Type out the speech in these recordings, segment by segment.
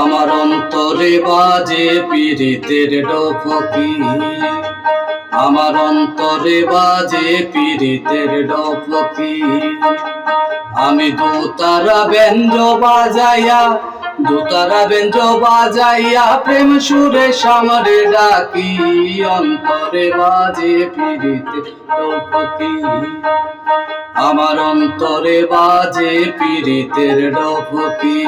আমার অন্তরে বাজে পীড়িতের ডফকি আমার অন্তরে বাজে পীড়িতের ডফকি আমি দুতারা ব্যঞ্জ বাজাইয়া দুতারা বেঞ্জ বাজাইয়া প্রেম সুরে সামরে ডাকি, অন্তরে বাজে পীড়িত ডপতি আমার অন্তরে বাজে পীড়িতের ডফকি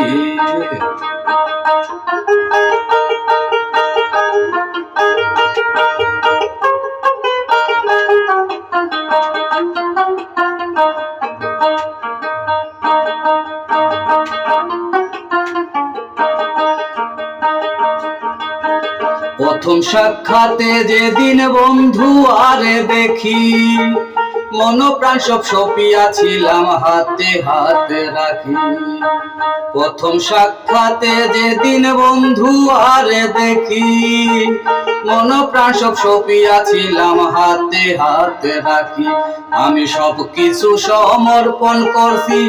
প্রথম সাক্ষাতে যেদিন বন্ধু আরে দেখি মন প্রাণ সব সপিয়াছিলাম হাতে হাতে রাখি। প্রথম সাক্ষাতে যেদিন বন্ধু আরে দেখি মন প্রাণ সব সপিয়াছিলাম হাতে হাতে রাখি। আমি সব কিছু সমর্পণ করছি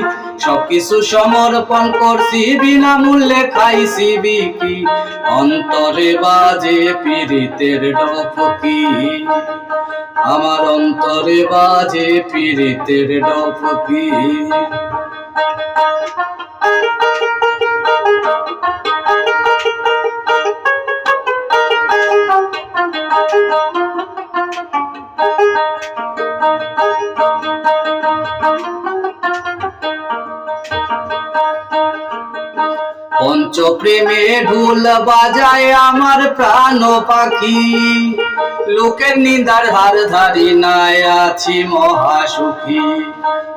সব কিছু সমর্পণ করছি বিনামূল্যে খাইছি বিকি। অন্তরে বাজে পীড়িতের ডফকি আমার অন্তরে বাজে পীড়িতের ডফকি পঞ্চপ্রেমে ঢুল বাজায় আমার প্রাণ পাখি। লোকের নিন্দার হার ধারি নাই আছি মহাসুখী।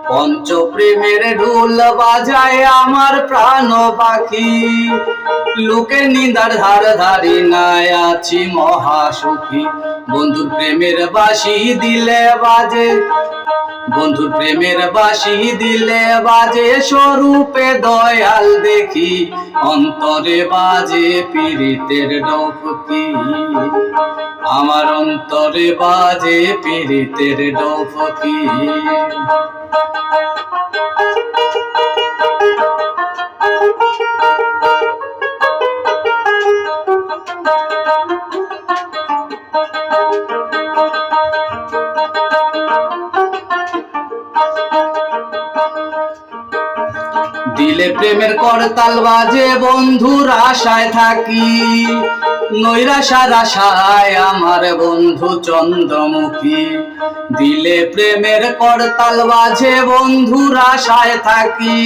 পঞ্চ প্রেমের ঢুল বাজায় আমার প্রাণ পাখি। লোকের নিন্দার হার ধারি নাই আছি মহাসুখী। বন্ধু প্রেমের বাসি দিলে বাজে। বন্ধুর প্রেমের বাসি দিলে বাজে স্বরূপে দয়াল দেখি। অন্তরে বাজে পীড়িতের ডফকি আমার অন্তরে বাজে পীড়িতের ডফকি দিলে প্রেমের করতাল বাজে, বন্ধুর আশায় থাকি। নৈরাশার আশায় আমার বন্ধু চন্দ্রমুখী। দিলে প্রেমের করতাল বাজে, বন্ধুর আশায় থাকি।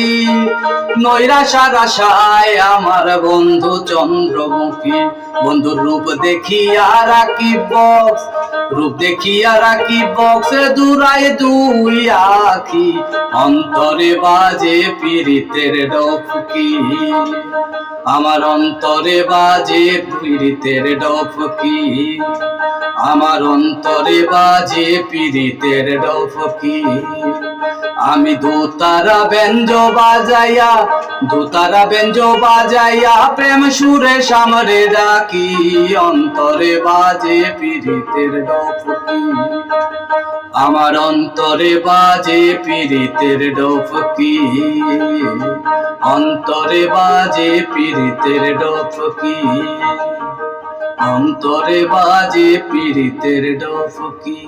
নৈরাশার আশায় আমার বন্ধু চন্দ্রমুখী। বন্ধুর রূপ দেখিয়া রাখি বক্স, রূপ দেখিয়া রাখি বক্সে দূরায় দুই আখি। অন্তরে বাজে পীড়িতের ডফকি আমার অন্তরে বাজে পীড়িতের ডফকি আমার অন্তরে বাজে পীড়িতের ডফকি আমি দোতারা ব্যঞ্জ বাজাইয়া, দোতারা ব্যঞ্জ বাজাইয়া প্রেম সুরে সামরে ডাকি। অন্তরে বাজে পীড়িতের ডফকি আমার অন্তরে বাজে পীড়িতের ডফকি অন্তরে বাজে পীড়িতের ডফকি অন্তরে বাজে পীড়িতের ডফকি